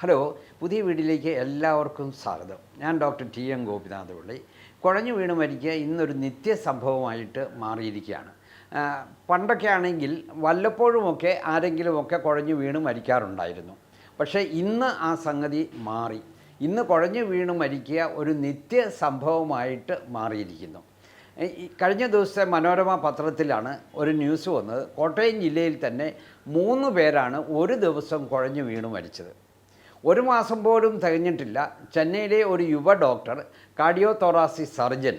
Hello പുതിയ വീട്ടിലേക്ക് എല്ലാവർക്കും സ്വാഗതം. ഞാൻ ഡോക്ടർ ടി എം ഗോപിനാഥ് പിള്ളി കുഴഞ്ഞു വീണ് മരിക്കുക ഇന്നൊരു നിത്യ സംഭവമായിട്ട് മാറിയിരിക്കുകയാണ് പണ്ടൊക്കെ ആണെങ്കിൽ വല്ലപ്പോഴുമൊക്കെ ആരെങ്കിലുമൊക്കെ കുഴഞ്ഞു വീണ് മരിക്കാറുണ്ടായിരുന്നു. പക്ഷേ ഇന്ന് ആ സംഗതി മാറി. ഇന്ന് കുഴഞ്ഞു വീണ് മരിക്കുക ഒരു നിത്യ സംഭവമായിട്ട് മാറിയിരിക്കുന്നു കഴിഞ്ഞ ദിവസത്തെ മനോരമ പത്രത്തിലാണ് ഒരു ന്യൂസ് വന്നത്. കോട്ടയം ജില്ലയിൽ തന്നെ മൂന്ന് പേരാണ് ഒരു ദിവസം കുഴഞ്ഞു വീണ് മരിച്ചത്. ഒരു മാസം പോലും തികഞ്ഞിട്ടില്ല. ചെന്നൈയിലെ ഒരു യുവ ഡോക്ടർ കാർഡിയോ തോറാസി സർജൻ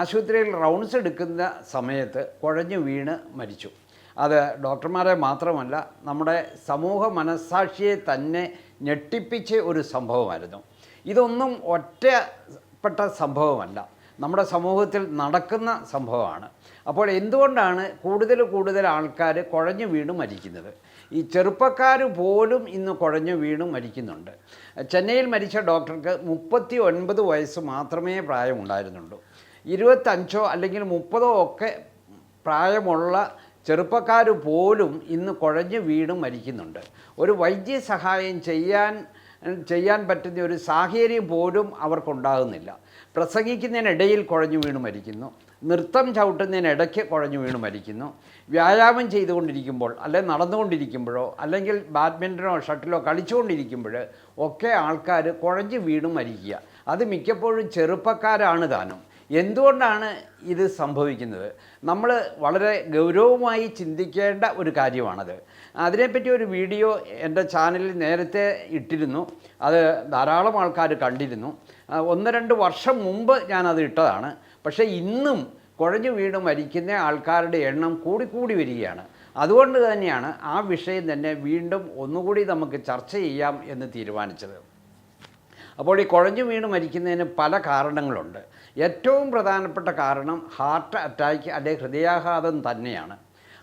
ആശുപത്രിയിൽ റൗണ്ട്സ് എടുക്കുന്ന സമയത്ത് കുഴഞ്ഞു വീണ് മരിച്ചു. അത് ഡോക്ടർമാരെ മാത്രമല്ല നമ്മുടെ സമൂഹ മനസ്സാക്ഷിയെ തന്നെ ഞെട്ടിപ്പിച്ച ഒരു സംഭവമായിരുന്നു. ഇതൊന്നും ഒറ്റപ്പെട്ട സംഭവമല്ല. നമ്മുടെ സമൂഹത്തിൽ നടക്കുന്ന സംഭവമാണ്. അപ്പോൾ എന്തുകൊണ്ടാണ് കൂടുതൽ കൂടുതൽ ആൾക്കാർ കുഴഞ്ഞു വീണ് മരിക്കുന്നത്? ഈ ചെറുപ്പക്കാർ പോലും ഇന്ന് കുഴഞ്ഞു വീണ് മരിക്കുന്നുണ്ട്. ചെന്നൈയിൽ മരിച്ച ഡോക്ടർക്ക് മുപ്പത്തി ഒൻപത് വയസ്സ് മാത്രമേ പ്രായമുണ്ടായിരുന്നുള്ളൂ. ഇരുപത്തഞ്ചോ അല്ലെങ്കിൽ മുപ്പതോ ഒക്കെ പ്രായമുള്ള ചെറുപ്പക്കാർ പോലും ഇന്ന് കുഴഞ്ഞു വീണ് മരിക്കുന്നുണ്ട്. ഒരു വൈദ്യസഹായം ചെയ്യാൻ ചെയ്യാൻ പറ്റുന്ന ഒരു സാഹചര്യം പോലും അവർക്കുണ്ടാകുന്നില്ല. പ്രസംഗിക്കുന്നതിനിടയിൽ കുഴഞ്ഞു വീണു മരിക്കുന്നു. നൃത്തം ചവിട്ടുന്നതിനിടയ്ക്ക് കുഴഞ്ഞു വീണ് മരിക്കുന്നു. വ്യായാമം ചെയ്തുകൊണ്ടിരിക്കുമ്പോൾ അല്ലെങ്കിൽ നടന്നുകൊണ്ടിരിക്കുമ്പോഴോ അല്ലെങ്കിൽ ബാഡ്മിന്റനോ ഷട്ടിലോ കളിച്ചുകൊണ്ടിരിക്കുമ്പോൾ ഒക്കെ ആൾക്കാർ കുഴഞ്ഞു വീണ് മരിക്കുക. അത് മിക്കപ്പോഴും ചെറുപ്പക്കാരാണ് താനും. എന്തുകൊണ്ടാണ് ഇത് സംഭവിക്കുന്നത്? നമ്മൾ വളരെ ഗൗരവമായി ചിന്തിക്കേണ്ട ഒരു കാര്യമാണത്. അതിനെപ്പറ്റി ഒരു വീഡിയോ എന്റെ ചാനലിൽ നേരത്തെ ഇട്ടിരുന്നു. അത് ധാരാളം ആൾക്കാർ കണ്ടിരുന്നു. ഒന്ന് രണ്ട് വർഷം മുമ്പ് ഞാനത് ഇട്ടതാണ്. പക്ഷേ ഇന്നും കുഴഞ്ഞു വീണ് മരിക്കുന്ന ആൾക്കാരുടെ എണ്ണം കൂടിക്കൂടി വരികയാണ്. അതുകൊണ്ട് തന്നെയാണ് ആ വിഷയം തന്നെ വീണ്ടും ഒന്നുകൂടി നമുക്ക് ചർച്ച ചെയ്യാം എന്ന് തീരുമാനിച്ചത്. അപ്പോൾ ഈ കുഴഞ്ഞു വീണ് മരിക്കുന്നതിന് പല കാരണങ്ങളുണ്ട്. ഏറ്റവും പ്രധാനപ്പെട്ട കാരണം ഹാർട്ട് അറ്റാക്ക് അല്ലെ ഹൃദയാഘാതം തന്നെയാണ്.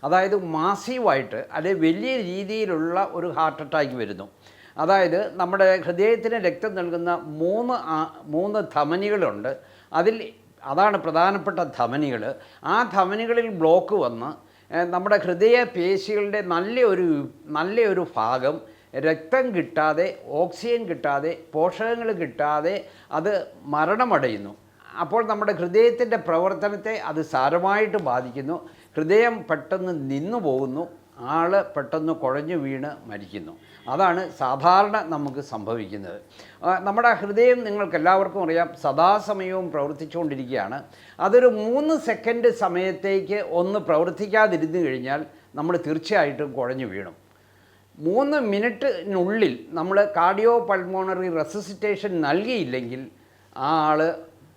അതായത് മാസീവായിട്ട് അല്ലെ വലിയ രീതിയിലുള്ള ഒരു ഹാർട്ട് അറ്റാക്ക് വരുന്നു. അതായത് നമ്മുടെ ഹൃദയത്തിന് രക്തം നൽകുന്ന മൂന്ന് മൂന്ന് ധമനികളുണ്ട്. അതിൽ അതാണ് പ്രധാനപ്പെട്ട ധമനികൾ. ആ ധമനികളിൽ ബ്ലോക്ക് വന്ന് നമ്മുടെ ഹൃദയ പേശികളുടെ നല്ലൊരു നല്ലൊരു ഭാഗം രക്തം കിട്ടാതെ ഓക്സിജൻ കിട്ടാതെ പോഷകങ്ങൾ കിട്ടാതെ അത് മരണമടയുന്നു. അപ്പോൾ നമ്മുടെ ഹൃദയത്തിന്റെ പ്രവർത്തനത്തെ അത് സാരമായിട്ട് ബാധിക്കുന്നു. ഹൃദയം പെട്ടെന്ന് നിന്നു പോകുന്നു. ആൾ പെട്ടെന്ന് കുഴഞ്ഞു വീണ് മരിക്കുന്നു. അതാണ് സാധാരണ നമുക്ക് സംഭവിക്കുന്നത്. നമ്മുടെ ഹൃദയം നിങ്ങൾക്കെല്ലാവർക്കും അറിയാം സദാസമയവും പ്രവർത്തിച്ചുകൊണ്ടിരിക്കുകയാണ്. അതൊരു മൂന്ന് സെക്കൻഡ് സമയത്തേക്ക് ഒന്ന് പ്രവർത്തിക്കാതിരുന്നു കഴിഞ്ഞാൽ നമ്മൾ തീർച്ചയായിട്ടും കുഴഞ്ഞു വീണു. മൂന്ന് മിനിറ്റിനുള്ളിൽ നമ്മൾ കാർഡിയോ പൾമോണറി റെസിസിറ്റേഷൻ നൽകിയില്ലെങ്കിൽ ആ ആൾ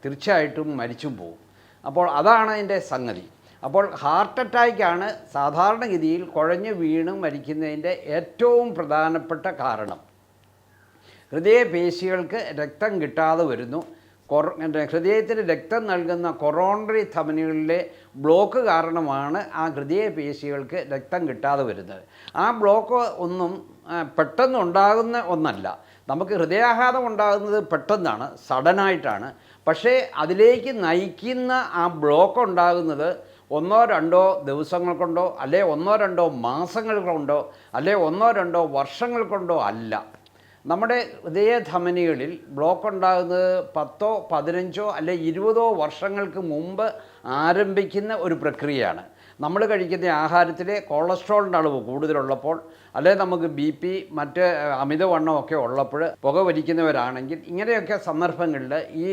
തീർച്ചയായിട്ടും മരിച്ചും പോകും. അപ്പോൾ അതാണ് അതിന്റെ സംഗതി. അപ്പോൾ ഹാർട്ട് അറ്റാക്കാണ് സാധാരണഗതിയിൽ കുഴഞ്ഞു വീണ് മരിക്കുന്നതിന്റെ ഏറ്റവും പ്രധാനപ്പെട്ട കാരണം. ഹൃദയപേശികൾക്ക് രക്തം കിട്ടാതെ വരുന്നു. കൊറ ഹൃദയത്തിന് രക്തം നൽകുന്ന കൊറോണറി ധമനികളിലെ ബ്ലോക്ക് കാരണമാണ് ആ ഹൃദയപേശികൾക്ക് രക്തം കിട്ടാതെ വരുന്നത്. ആ ബ്ലോക്ക് ഒന്നും പെട്ടെന്ന് ഉണ്ടാകുന്ന ഒന്നല്ല. നമുക്ക് ഹൃദയാഘാതം ഉണ്ടാകുന്നത് പെട്ടെന്നാണ് സഡനായിട്ടാണ് പക്ഷേ അതിലേക്ക് നയിക്കുന്ന ആ ബ്ലോക്ക് ഉണ്ടാകുന്നത് ഒന്നോ രണ്ടോ ദിവസങ്ങൾ കൊണ്ടോ അല്ലെ ഒന്നോ രണ്ടോ മാസങ്ങൾ കൊണ്ടോ അല്ലെ ഒന്നോ രണ്ടോ വർഷങ്ങൾ കൊണ്ടോ അല്ല. നമ്മുടെ ഹൃദയധമനികളിൽ ബ്ലോക്ക് ഉണ്ടാകുന്നത് പത്തോ പതിനഞ്ചോ അല്ലെ ഇരുപതോ വർഷങ്ങൾക്ക് മുമ്പ് ആരംഭിക്കുന്ന ഒരു പ്രക്രിയയാണ്. നമ്മൾ കഴിക്കുന്ന ആഹാരത്തിലെ കൊളസ്ട്രോളിന്റെ അളവ് കൂടുതലുള്ളപ്പോൾ അല്ലെ നമുക്ക് ബി പി മറ്റ് അമിതവണ്ണമൊക്കെ ഉള്ളപ്പോൾ പുക വലിക്കുന്നവരാണെങ്കിൽ ഇങ്ങനെയൊക്കെ സന്ദർഭങ്ങളിൽ ഈ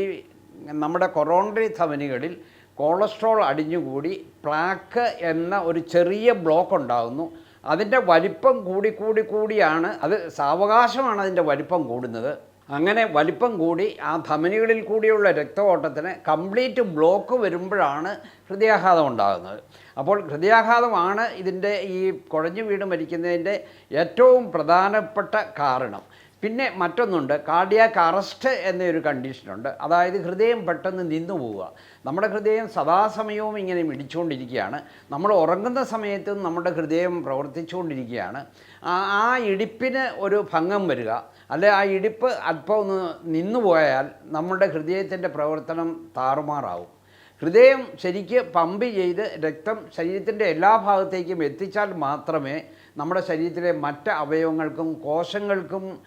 നമ്മുടെ കൊറോണറി ധമനികളിൽ കൊളസ്ട്രോൾ അടിഞ്ഞുകൂടി പ്ലാക്ക് എന്ന ഒരു ചെറിയ ബ്ലോക്ക് ഉണ്ടാകുന്നു അതിന്റെ വലിപ്പം കൂടി കൂടി കൂടിയാണ് അത് സാവകാശമാണ് അതിന്റെ വലിപ്പം കൂടുന്നത്. അങ്ങനെ വലിപ്പം കൂടി ആ ധമനികളിൽ കൂടിയുള്ള രക്തഓട്ടത്തിന് കംപ്ലീറ്റ് ബ്ലോക്ക് വരുമ്പോഴാണ് ഹൃദയാഘാതം ഉണ്ടാകുന്നത്. അപ്പോൾ ഹൃദയാഘാതമാണ് ഇതിന്റെ ഈ കുഴഞ്ഞു വീട് മരിക്കുന്നതിന്റെ ഏറ്റവും പ്രധാനപ്പെട്ട കാരണം. പിന്നെ മറ്റൊന്നുണ്ട് കാർഡിയാക്ക് അറസ്റ്റ് എന്നൊരു കണ്ടീഷനുണ്ട് അതായത് ഹൃദയം പെട്ടെന്ന് നിന്നു പോവുക. നമ്മുടെ ഹൃദയം സദാസമയവും ഇങ്ങനെ മിടിച്ചുകൊണ്ടിരിക്കുകയാണ്. നമ്മൾ ഉറങ്ങുന്ന സമയത്തും നമ്മുടെ ഹൃദയം പ്രവർത്തിച്ചുകൊണ്ടിരിക്കുകയാണ്. ആ ആ ഇടിപ്പിന് ഒരു ഭംഗം വരിക. അല്ലെ ആ ഇടിപ്പ് അല്പം ഒന്ന് നിന്നു പോയാൽ നമ്മുടെ ഹൃദയത്തിന്റെ പ്രവർത്തനം താറുമാറാവും. ഹൃദയം ശരിക്ക് പമ്പ് ചെയ്ത് രക്തം ശരീരത്തിന്റെ എല്ലാ ഭാഗത്തേക്കും എത്തിച്ചാൽ മാത്രമേ നമ്മുടെ ശരീരത്തിലെ മറ്റ് അവയവങ്ങൾക്കും കോശങ്ങൾക്കും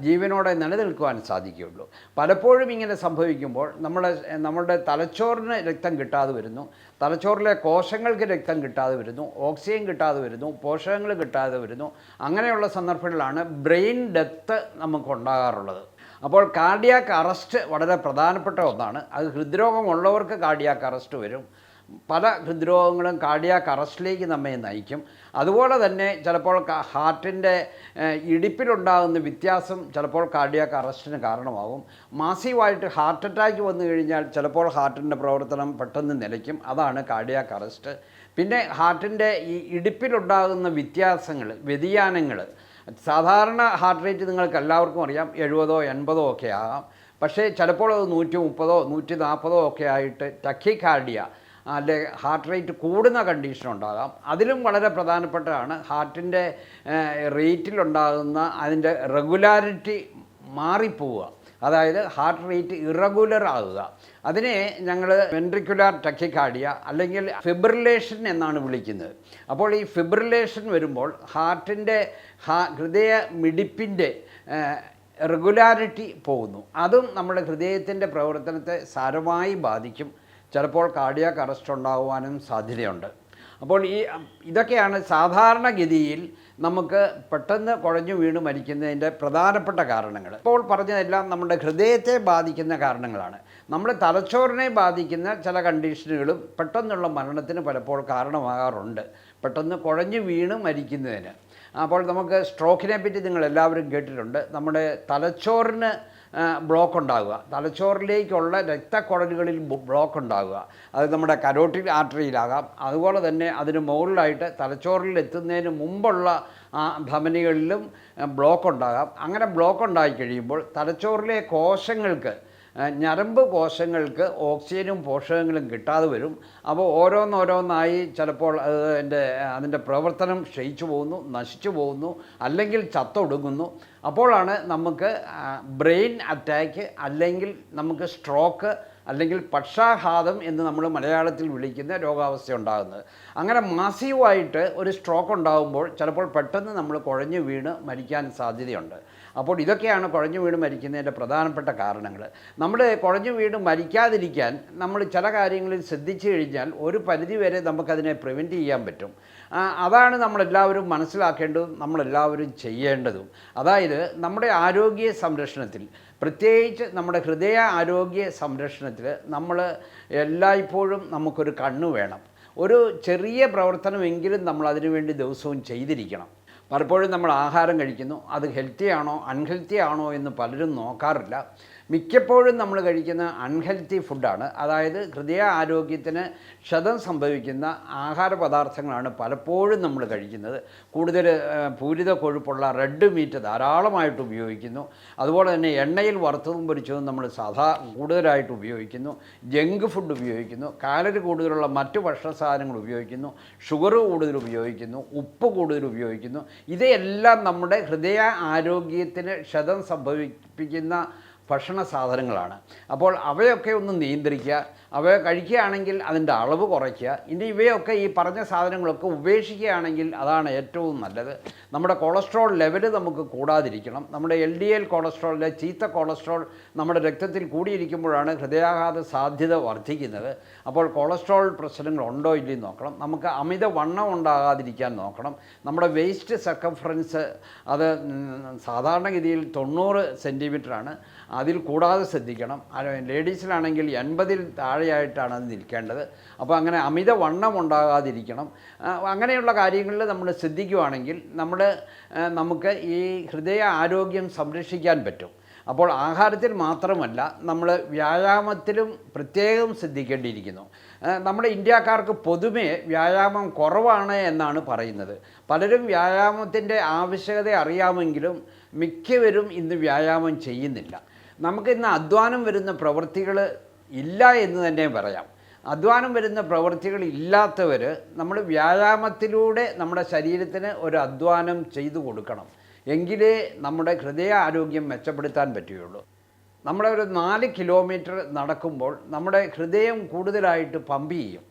ജീവനോടെ നിലനിൽക്കുവാൻ സാധിക്കുകയുള്ളൂ. പലപ്പോഴും ഇങ്ങനെ സംഭവിക്കുമ്പോൾ നമ്മുടെ നമ്മുടെ തലച്ചോറിന് രക്തം കിട്ടാതെ വരുന്നു. തലച്ചോറിലെ കോശങ്ങൾക്ക് രക്തം കിട്ടാതെ വരുന്നു. ഓക്സിജൻ കിട്ടാതെ വരുന്നു. പോഷകങ്ങൾ കിട്ടാതെ വരുന്നു. അങ്ങനെയുള്ള സന്ദർഭങ്ങളിലാണ് ബ്രെയിൻ ഡെത്ത് നമുക്കുണ്ടാകാറുള്ളത് അപ്പോൾ കാർഡിയാക്ക് അറസ്റ്റ് വളരെ പ്രധാനപ്പെട്ട ഒന്നാണ്. അത് ഹൃദ്രോഗമുള്ളവർക്ക് കാർഡിയാക്ക് അറസ്റ്റ് വരും. പല ഹൃദ്രോഗങ്ങളും കാർഡിയാക്ക് അറസ്റ്റിലേക്ക് നമ്മെ നയിക്കും. അതുപോലെ തന്നെ ചിലപ്പോൾ ഹാർട്ടിന്റെ ഇടിപ്പിലുണ്ടാകുന്ന വ്യത്യാസം ചിലപ്പോൾ കാർഡിയാക്ക് അറസ്റ്റിന് കാരണമാകും. മാസീവായിട്ട് ഹാർട്ട് അറ്റാക്ക് വന്നു കഴിഞ്ഞാൽ ചിലപ്പോൾ ഹാർട്ടിന്റെ പ്രവർത്തനം പെട്ടെന്ന് നിലയ്ക്കും. അതാണ് കാർഡിയാക്ക് അറസ്റ്റ് പിന്നെ ഹാർട്ടിന്റെ ഈ ഇടിപ്പിലുണ്ടാകുന്ന വ്യത്യാസങ്ങൾ വ്യതിയാനങ്ങൾ സാധാരണ ഹാർട്ട് റേറ്റ് നിങ്ങൾക്ക് എല്ലാവർക്കും അറിയാം. എഴുപതോ എൺപതോ ഒക്കെ ആകാം. പക്ഷേ ചിലപ്പോൾ അത് നൂറ്റി മുപ്പതോ നൂറ്റി നാൽപ്പതോ ഒക്കെ ആയിട്ട് ടക്കി കാർഡിയ അല്ലെ ഹാർട്ട് റേറ്റ് കൂടുന്ന കണ്ടീഷൻ ഉണ്ടാകാം. അതിലും വളരെ പ്രധാനപ്പെട്ടതാണ് ഹാർട്ടിന്റെ റേറ്റിലുണ്ടാകുന്ന അതിന്റെ റെഗുലാരിറ്റി മാറിപ്പോവുക. അതായത് ഹാർട്ട് റേറ്റ് ഇറഗുലർ ആകുക. അതിനെ ഞങ്ങൾ വെൻട്രിക്കുലാർ ടക്കിക്കാടിയ അല്ലെങ്കിൽ ഫിബ്രിലേഷൻ എന്നാണ് വിളിക്കുന്നത്. അപ്പോൾ ഈ ഫിബ്രിലേഷൻ വരുമ്പോൾ ഹാർട്ടിന്റെ ഹാ ഹൃദയ മിടിപ്പിന്റെ റെഗുലാരിറ്റി പോകുന്നു. അതും നമ്മുടെ ഹൃദയത്തിന്റെ പ്രവർത്തനത്തെ സാരമായി ബാധിക്കും. ചിലപ്പോൾ കാർഡിയാക്ക് അറസ്റ്റ് ഉണ്ടാകുവാനും സാധ്യതയുണ്ട്. അപ്പോൾ ഈ ഇതൊക്കെയാണ് സാധാരണഗതിയിൽ നമുക്ക് പെട്ടെന്ന് കുഴഞ്ഞു വീണ് മരിക്കുന്നതിന്റെ പ്രധാനപ്പെട്ട കാരണങ്ങൾ. ഇപ്പോൾ പറഞ്ഞതെല്ലാം നമ്മുടെ ഹൃദയത്തെ ബാധിക്കുന്ന കാരണങ്ങളാണ്. നമ്മുടെ തലച്ചോറിനെ ബാധിക്കുന്ന ചില കണ്ടീഷനുകളും പെട്ടെന്നുള്ള മരണത്തിന് പലപ്പോൾ കാരണമാകാറുണ്ട്. പെട്ടെന്ന് കുഴഞ്ഞു വീണ് മരിക്കുന്നതിന്. അപ്പോൾ നമുക്ക് സ്ട്രോക്കിനെ പറ്റി നിങ്ങൾ എല്ലാവരും കേട്ടിട്ടുണ്ട്. നമ്മുടെ തലച്ചോറിന് ബ്ലോക്ക് ഉണ്ടാകുക തലച്ചോറിലേക്കുള്ള രക്തക്കുഴലുകളിൽ ബ്ലോക്ക് ഉണ്ടാകുക അത് നമ്മുടെ കരോട്ടിക് ആർട്ടറിയിലാകാം. അതുപോലെ തന്നെ അതിന് മുകളിലായിട്ട് തലച്ചോറിൽ എത്തുന്നതിന് മുമ്പുള്ള ആ ധമനികളിലും ബ്ലോക്ക് ഉണ്ടാകാം. അങ്ങനെ ബ്ലോക്ക് ഉണ്ടായി കഴിയുമ്പോൾ തലച്ചോറിലെ കോശങ്ങൾക്ക് ഞരമ്പ് കോശങ്ങൾക്ക് ഓക്സിജനും പോഷകങ്ങളും കിട്ടാതെ വരും. അപ്പോൾ ഓരോന്നോരോന്നായി ചിലപ്പോൾ അത് അതിന്റെ അതിന്റെ പ്രവർത്തനം ക്ഷയിച്ചു പോകുന്നു നശിച്ചു പോകുന്നു അല്ലെങ്കിൽ ചത്തൊടുങ്ങുന്നു. അപ്പോഴാണ് നമുക്ക് ബ്രെയിൻ അറ്റാക്ക് അല്ലെങ്കിൽ നമുക്ക് സ്ട്രോക്ക് അല്ലെങ്കിൽ പക്ഷാഘാതം എന്ന് നമ്മൾ മലയാളത്തിൽ വിളിക്കുന്ന രോഗാവസ്ഥ ഉണ്ടാകുന്നത്. അങ്ങനെ മാസീവായിട്ട് ഒരു സ്ട്രോക്ക് ഉണ്ടാകുമ്പോൾ ചിലപ്പോൾ പെട്ടെന്ന് നമ്മൾ കുഴഞ്ഞു വീണ് മരിക്കാൻ സാധ്യതയുണ്ട്. അപ്പോൾ ഇതൊക്കെയാണ് കുഴഞ്ഞു വീണ് മരിക്കുന്നതിന്റെ പ്രധാനപ്പെട്ട കാരണങ്ങൾ. നമ്മൾ കുഴഞ്ഞു വീണ് മരിക്കാതിരിക്കാൻ നമ്മൾ ചില കാര്യങ്ങളിൽ ശ്രദ്ധിച്ചു കഴിഞ്ഞാൽ ഒരു പരിധിവരെ നമുക്കതിനെ പ്രിവെന്റ് ചെയ്യാൻ പറ്റും. അതാണ് നമ്മളെല്ലാവരും മനസ്സിലാക്കേണ്ടതും നമ്മളെല്ലാവരും ചെയ്യേണ്ടതും. അതായത് നമ്മുടെ ആരോഗ്യ സംരക്ഷണത്തിൽ പ്രത്യേകിച്ച് നമ്മുടെ ഹൃദയ ആരോഗ്യ സംരക്ഷണത്തിൽ നമ്മൾ എല്ലായ്പ്പോഴും നമുക്കൊരു കണ്ണ് വേണം. ഒരു ചെറിയ പ്രവർത്തനമെങ്കിലും നമ്മൾ അതിനുവേണ്ടി ദിവസവും ചെയ്തിരിക്കണം. പലപ്പോഴും നമ്മൾ ആഹാരം കഴിക്കുന്നു. അത് ഹെൽത്തി ആണോ അൺഹെൽത്തി ആണോ എന്ന് പലരും നോക്കാറില്ല. മിക്കപ്പോഴും നമ്മൾ കഴിക്കുന്ന അൺഹെൽത്തി ഫുഡാണ് അതായത് ഹൃദയ ആരോഗ്യത്തിന് ക്ഷതം സംഭവിക്കുന്ന ആഹാര പദാർത്ഥങ്ങളാണ് പലപ്പോഴും നമ്മൾ കഴിക്കുന്നത്. കൂടുതൽ പൂരിത കൊഴുപ്പുള്ള റെഡ് മീറ്റ് ധാരാളമായിട്ട് ഉപയോഗിക്കുന്നു. അതുപോലെ തന്നെ എണ്ണയിൽ വറുത്തതും പൊരിച്ചതും നമ്മൾ സാധാ കൂടുതലായിട്ട് ഉപയോഗിക്കുന്നു. ജങ്ക് ഫുഡ് ഉപയോഗിക്കുന്നു. കാലറി കൂടുതലുള്ള മറ്റു ഭക്ഷണ സാധനങ്ങൾ ഉപയോഗിക്കുന്നു. ഷുഗർ കൂടുതൽ ഉപയോഗിക്കുന്നു. ഉപ്പ് കൂടുതൽ ഉപയോഗിക്കുന്നു. ഇതെല്ലാം നമ്മുടെ ഹൃദയ ആരോഗ്യത്തിന് ക്ഷതം സംഭവിപ്പിക്കുന്ന ഭക്ഷണ സാധനങ്ങളാണ് അപ്പോൾ അവയൊക്കെ ഒന്ന് നിയന്ത്രിക്കുക അവ കഴിക്കുകയാണെങ്കിൽ അതിന്റെ അളവ് കുറയ്ക്കുക ഇനി ഇവയൊക്കെ ഈ പറഞ്ഞ സാധനങ്ങളൊക്കെ ഉപേക്ഷിക്കുകയാണെങ്കിൽ അതാണ് ഏറ്റവും നല്ലത്. നമ്മുടെ കൊളസ്ട്രോൾ ലെവൽ നമുക്ക് കൂടാതിരിക്കണം. നമ്മുടെ എൽ ഡി എൽ കൊളസ്ട്രോളിലെ ചീത്ത കൊളസ്ട്രോൾ നമ്മുടെ രക്തത്തിൽ കൂടിയിരിക്കുമ്പോഴാണ് ഹൃദയാഘാത സാധ്യത വർദ്ധിക്കുന്നത്. അപ്പോൾ കൊളസ്ട്രോൾ പ്രശ്നങ്ങൾ ഉണ്ടോ ഇല്ലയോ നോക്കണം. നമുക്ക് അമിത വണ്ണം ഉണ്ടാകാതിരിക്കാൻ നോക്കണം. നമ്മുടെ വേസ്റ്റ് സർക്കംഫറൻസ് അത് സാധാരണഗതിയിൽ തൊണ്ണൂറ് സെന്റിമീറ്ററാണ് അതിൽ കൂടാതെ ശ്രദ്ധിക്കണം. ലേഡീസിലാണെങ്കിൽ എൺപതിൽ താഴെയായിട്ടാണ് അത് നിൽക്കേണ്ടത്. അപ്പോൾ അങ്ങനെ അമിത വണ്ണം ഉണ്ടാകാതിരിക്കണം. അങ്ങനെയുള്ള കാര്യങ്ങളിൽ നമ്മൾ ശ്രദ്ധിക്കുകയാണെങ്കിൽ നമ്മൾ നമുക്ക് ഈ ഹൃദയ ആരോഗ്യം സംരക്ഷിക്കാൻ പറ്റും. അപ്പോൾ ആഹാരത്തിൽ മാത്രമല്ല നമ്മൾ വ്യായാമത്തിലും പ്രത്യേകം ശ്രദ്ധിക്കേണ്ടിയിരിക്കുന്നു. നമ്മുടെ ഇന്ത്യക്കാർക്ക് പൊതുവേ വ്യായാമം കുറവാണ് എന്നാണ് പറയുന്നത്. പലരും വ്യായാമത്തിന്റെ ആവശ്യകത അറിയാമെങ്കിലും മിക്കവരും ഇന്ന് വ്യായാമം ചെയ്യുന്നില്ല. നമുക്ക് ഇന്ന് അധ്വാനം വരുന്ന പ്രവൃത്തികൾ ഇല്ല എന്ന് തന്നെ പറയാം. അധ്വാനം വരുന്ന പ്രവൃത്തികൾ ഇല്ലാത്തവർ നമ്മൾ വ്യായാമത്തിലൂടെ നമ്മുടെ ശരീരത്തിന് ഒരു അധ്വാനം ചെയ്തു കൊടുക്കണം. എങ്കിലേ നമ്മുടെ ഹൃദയ ആരോഗ്യം മെച്ചപ്പെടുത്താൻ പറ്റുകയുള്ളൂ. നമ്മുടെ ഒരു നാല് കിലോമീറ്റർ നടക്കുമ്പോൾ നമ്മുടെ ഹൃദയം കൂടുതലായിട്ട് പമ്പ് ചെയ്യും.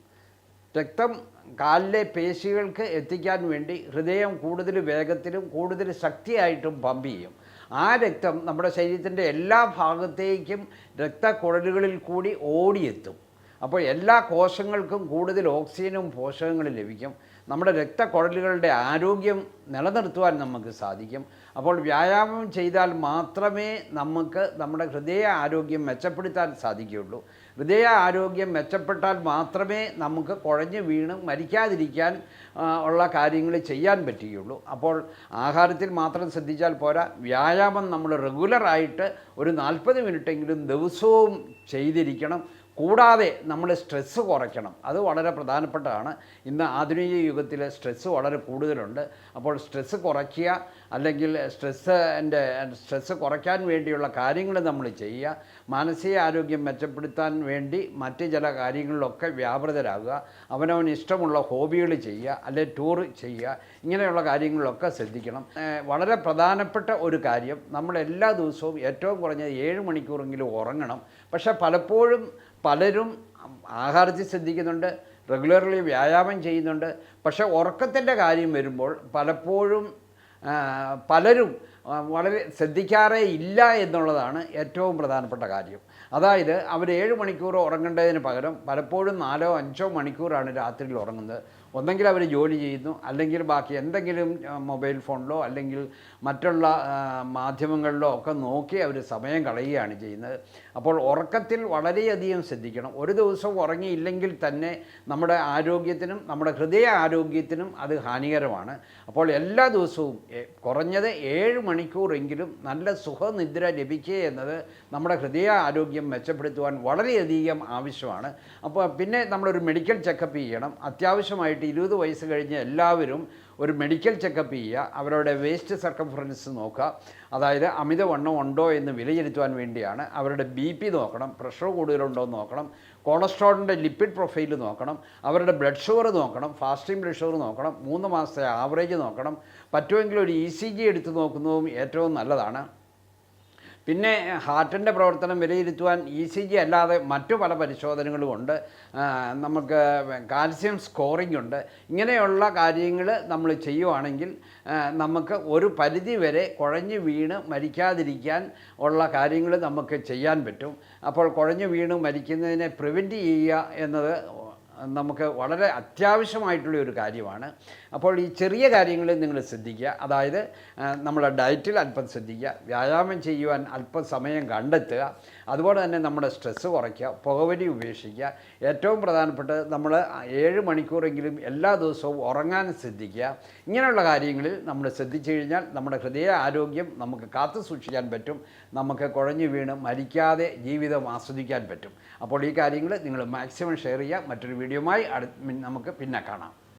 രക്തം കാലിലെ പേശികൾക്ക് എത്തിക്കാൻ വേണ്ടി ഹൃദയം കൂടുതൽ വേഗത്തിലും കൂടുതൽ ശക്തിയായിട്ടും പമ്പ് ചെയ്യും. ആ രക്തം നമ്മുടെ ശരീരത്തിന്റെ എല്ലാ ഭാഗത്തേക്കും രക്തക്കുഴലുകളിൽ കൂടി ഓടിയെത്തും. അപ്പോൾ എല്ലാ കോശങ്ങൾക്കും കൂടുതൽ ഓക്സിജനും പോഷകങ്ങളും ലഭിക്കും. നമ്മുടെ രക്തക്കുഴലുകളുടെ ആരോഗ്യം നിലനിർത്തുവാൻ നമുക്ക് സാധിക്കും. അപ്പോൾ വ്യായാമം ചെയ്താൽ മാത്രമേ നമുക്ക് നമ്മുടെ ഹൃദയ ആരോഗ്യം മെച്ചപ്പെടുത്താൻ സാധിക്കുകയുള്ളൂ. ഹൃദയ ആരോഗ്യം മെച്ചപ്പെട്ടാൽ മാത്രമേ നമുക്ക് കുഴഞ്ഞു വീണ് മരിക്കാതിരിക്കാൻ ഉള്ള കാര്യങ്ങൾ ചെയ്യാൻ പറ്റുകയുള്ളൂ. അപ്പോൾ ആഹാരത്തിൽ മാത്രം ശ്രദ്ധിച്ചാൽ പോരാ. വ്യായാമം നമ്മൾ റെഗുലറായിട്ട് ഒരു നാൽപ്പത് മിനിറ്റെങ്കിലും ദിവസവും ചെയ്തിരിക്കണം. കൂടാതെ നമ്മൾ സ്ട്രെസ്സ് കുറയ്ക്കണം. അത് വളരെ പ്രധാനപ്പെട്ടതാണ്. ഇന്ന് ആധുനിക യുഗത്തിൽ സ്ട്രെസ്സ് വളരെ കൂടുതലുണ്ട്. അപ്പോൾ സ്ട്രെസ്സ് കുറയ്ക്കുക അല്ലെങ്കിൽ സ്ട്രെസ്സിന്റെ സ്ട്രെസ്സ് കുറയ്ക്കാൻ വേണ്ടിയുള്ള കാര്യങ്ങൾ നമ്മൾ ചെയ്യുക. മാനസിക ആരോഗ്യം മെച്ചപ്പെടുത്താൻ വേണ്ടി മറ്റ് ചില കാര്യങ്ങളിലൊക്കെ വ്യാപൃതരാകുക. അവനവൻ ഇഷ്ടമുള്ള ഹോബികൾ ചെയ്യുക അല്ലെ ടൂർ ചെയ്യുക. ഇങ്ങനെയുള്ള കാര്യങ്ങളിലൊക്കെ ശ്രദ്ധിക്കണം. വളരെ പ്രധാനപ്പെട്ട ഒരു കാര്യം നമ്മൾ എല്ലാ ദിവസവും ഏറ്റവും കുറഞ്ഞത് ഏഴ് മണിക്കൂറെങ്കിലും ഉറങ്ങണം. പക്ഷേ പലപ്പോഴും പലരും ആഹാരത്തിൽ ശ്രദ്ധിക്കുന്നുണ്ട് റെഗുലർലി വ്യായാമം ചെയ്യുന്നുണ്ട്. പക്ഷേ ഉറക്കത്തിന്റെ കാര്യം വരുമ്പോൾ പലപ്പോഴും പലരും വളരെ ശ്രദ്ധിക്കാറേ ഇല്ല എന്നുള്ളതാണ് ഏറ്റവും പ്രധാനപ്പെട്ട കാര്യം. അതായത് അവർ ഏഴ് മണിക്കൂർ ഉറങ്ങേണ്ടതിന് പകരം പലപ്പോഴും നാലോ അഞ്ചോ മണിക്കൂറാണ് രാത്രിയിൽ ഉറങ്ങുന്നത്. ഒന്നെങ്കിൽ അവർ ജോലി ചെയ്യുന്നു അല്ലെങ്കിൽ ബാക്കി എന്തെങ്കിലും മൊബൈൽ ഫോണിലോ അല്ലെങ്കിൽ മറ്റുള്ള മാധ്യമങ്ങളിലോ ഒക്കെ നോക്കി അവർ സമയം കളയുകയാണ് ചെയ്യുന്നത്. അപ്പോൾ ഉറക്കത്തിൽ വളരെയധികം ശ്രദ്ധിക്കണം. ഒരു ദിവസം ഉറങ്ങിയില്ലെങ്കിൽ തന്നെ നമ്മുടെ ആരോഗ്യത്തിനും നമ്മുടെ ഹൃദയ ആരോഗ്യത്തിനും അത് ഹാനികരമാണ്. അപ്പോൾ എല്ലാ ദിവസവും കുറഞ്ഞത് ഏഴ് മണിക്കൂറെങ്കിലും നല്ല സുഖനിദ്ര ലഭിക്കുക എന്നത് നമ്മുടെ ഹൃദയ ആരോഗ്യം മെച്ചപ്പെടുത്തുവാൻ വളരെയധികം ആവശ്യമാണ്. അപ്പോൾ പിന്നെ നമ്മളൊരു മെഡിക്കൽ ചെക്കപ്പ് ചെയ്യണം. അത്യാവശ്യമായിട്ട് ഇരുപത് വയസ്സ് കഴിഞ്ഞ എല്ലാവരും ഒരു മെഡിക്കൽ ചെക്കപ്പ് ചെയ്യുക അവരുടെ വേസ്റ്റ് സർക്കംഫറൻസ് നോക്കുക. അതായത് അമിതവണ്ണം ഉണ്ടോ എന്ന് വിലയിരുത്തുവാൻ വേണ്ടിയാണ് അവരുടെ ബി പി നോക്കണം പ്രഷർ കൂടുതലുണ്ടോ എന്ന് നോക്കണം കൊളസ്ട്രോളിന്റെ ലിപ്പിഡ് പ്രൊഫൈൽ നോക്കണം അവരുടെ ബ്ലഡ് ഷുഗർ നോക്കണം ഫാസ്റ്റിംഗ് ബ്ലഡ് ഷുഗർ നോക്കണം മൂന്ന് മാസത്തെ ആവറേജ് നോക്കണം. പറ്റുമെങ്കിൽ ഒരു ഇ സി ജി എടുത്ത് നോക്കുന്നതും ഏറ്റവും നല്ലതാണ്. പിന്നെ ഹാർട്ടിന്റെ പ്രവർത്തനം വിലയിരുത്തുവാൻ ഇ സി ജി അല്ലാതെ മറ്റു പല പരിശോധനകളുമുണ്ട് നമുക്ക് കാൽസ്യം സ്കോറിംഗ് ഉണ്ട്. ഇങ്ങനെയുള്ള കാര്യങ്ങൾ നമ്മൾ ചെയ്യുവാണെങ്കിൽ നമുക്ക് ഒരു പരിധി വരെ കുഴഞ്ഞു വീണ് മരിക്കാതിരിക്കാൻ ഉള്ള കാര്യങ്ങൾ നമുക്ക് ചെയ്യാൻ പറ്റും. അപ്പോൾ കുഴഞ്ഞു വീണ് മരിക്കുന്നതിനെ പ്രിവെന്റ് ചെയ്യുക എന്നത് നമുക്ക് വളരെ അത്യാവശ്യമായിട്ടുള്ള ഒരു കാര്യമാണ്. അപ്പോൾ ഈ ചെറിയ കാര്യങ്ങളിൽ നിങ്ങൾ ശ്രദ്ധിക്കുക. അതായത് നമ്മുടെ ഡയറ്റിൽ അല്പം ശ്രദ്ധിക്കുക. വ്യായാമം ചെയ്യുവാൻ അല്പം സമയം കണ്ടെത്തുക. അതുപോലെ തന്നെ നമ്മുടെ സ്ട്രെസ്സ് കുറയ്ക്കുക. പുകവലി ഉപേക്ഷിക്കുക. ഏറ്റവും പ്രധാനപ്പെട്ടത് നമ്മൾ ഏഴ് മണിക്കൂറെങ്കിലും എല്ലാ ദിവസവും ഉറങ്ങാൻ ശ്രദ്ധിക്കുക. ഇങ്ങനെയുള്ള കാര്യങ്ങളിൽ നമ്മൾ ശ്രദ്ധിച്ചു കഴിഞ്ഞാൽ നമ്മുടെ ഹൃദയ ആരോഗ്യം നമുക്ക് കാത്തു സൂക്ഷിക്കാൻ പറ്റും. നമുക്ക് കുഴഞ്ഞു വീണ് മരിക്കാതെ ജീവിതം ആസ്വദിക്കാൻ പറ്റും. അപ്പോൾ ഈ കാര്യങ്ങൾ നിങ്ങൾ മാക്സിമം ഷെയർ ചെയ്യുക. മറ്റൊരു വീഡിയോയുമായി നമുക്ക് പിന്നെ കാണാം.